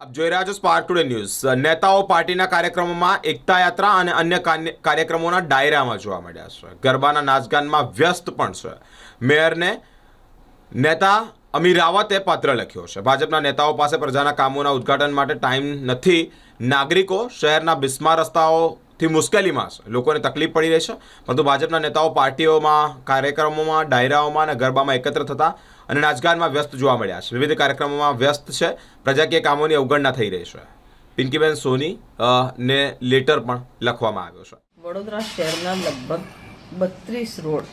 આપ જોઈ રહ્યા છો સ્પાર્ક ટુડે ન્યૂઝ નેતાઓ પાર્ટીના કાર્યક્રમોમાં એકતા યાત્રા અને અન્ય કાર્યક્રમોના ડાયરામાં જોવા મળ્યા છે. ગરબાના નાચગાનમાં વ્યસ્ત પણ છે. મેયરને નેતા અમી રાવતે પત્ર લખ્યો છે. ભાજપના નેતાઓ પાસે પ્રજાના કામોના ઉદ્ઘાટન માટે ટાઈમ નથી. નાગરિકો શહેરના બિસ્માર રસ્તાઓથી મુશ્કેલીમાં લોકોને તકલીફ પડી રહી છે પરંતુ ભાજપના નેતાઓ પાર્ટીઓમાં, કાર્યક્રમોમાં, ડાયરાઓમાં અને ગરબામાં એકત્ર થતા અને નાચગાનમાં વ્યસ્ત જોવા મળ્યા છે. વિવિધ કાર્યક્રમોમાં વ્યસ્ત છે. પ્રજાકીય કામોની અવગણના થઈ રહી છે. પિંકીબેન સોની ને લેટર પણ લખવામાં આવ્યો છે. વડોદરા શહેરના લગભગ બત્રીસ રોડ,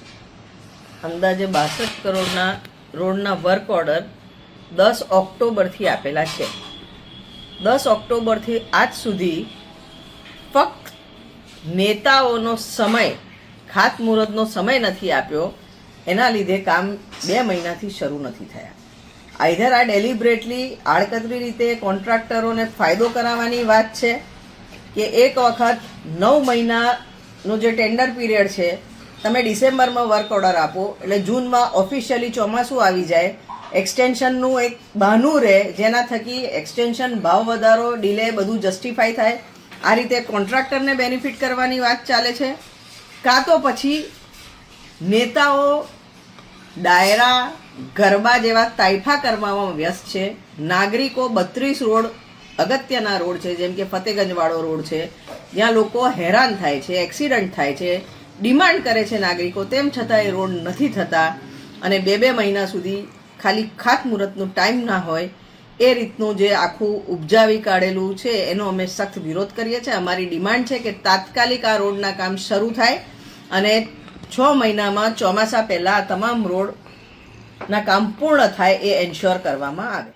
અંદાજે બાસઠ કરોડના રોડના વર્ક ઓર્ડર દસ ઓક્ટોબરથી આપેલા છે. દસ ઓક્ટોબરથી આજ સુધી ફક્ત નેતાઓનો સમય, ખાતમુહૂર્તનો સમય નથી આપ્યો, એના લીધે કામ બે મહિનાથી શરૂ નથી થયા. આઈધર આ ડેલિબ્રેટલી આડકતરી રીતે કોન્ટ્રાક્ટરોને ફાયદો કરાવવાની વાત છે કે એક વખત નવ મહિનાનો જે ટેન્ડર પીરિયડ છે, તમે ડિસેમ્બરમાં વર્ક ઓર્ડર આપો, એટલે જૂનમાં ઓફિશિયલી ચોમાસું આવી જાય, એક્સટેન્શનનું એક બહાનું રહે, જેના થકી એક્સટેન્શન ભાવ વધારો, ડિલે બધું જસ્ટિફાય થાય આ રીતે કોન્ટ્રાક્ટરને બેનિફિટ કરવાની વાત ચાલે છે. કાં તો પછી નેતાઓ ડાયરા, ગરબા જેવા તાઇફા કરવામાં વ્યસ્ત છે. નાગરિકો બત્રીસ રોડ અગત્યના રોડ છે, જેમ કે ફતેગંજવાળો રોડ છે. જ્યાં લોકો હેરાન થાય છે, એક્સિડન્ટ થાય છે, ડિમાન્ડ કરે છે નાગરિકો. તેમ છતાં એ રોડ નથી થતા અને બે બે મહિના સુધી ખાલી ખાતમુહૂર્તનો ટાઈમ ના હોય એ રીતનું જે આખું ઉપજાવી કાઢેલું છે, એનો અમે સખ્ત વિરોધ કરીએ છીએ. અમારી ડિમાન્ડ છે કે તાત્કાલિક આ રોડના કામ શરૂ થાય અને છ મહિનામાં ચોમાસા પહેલાં તમામ રોડના કામ પૂર્ણ થાય એ એન્શ્યોર કરવામાં આવે.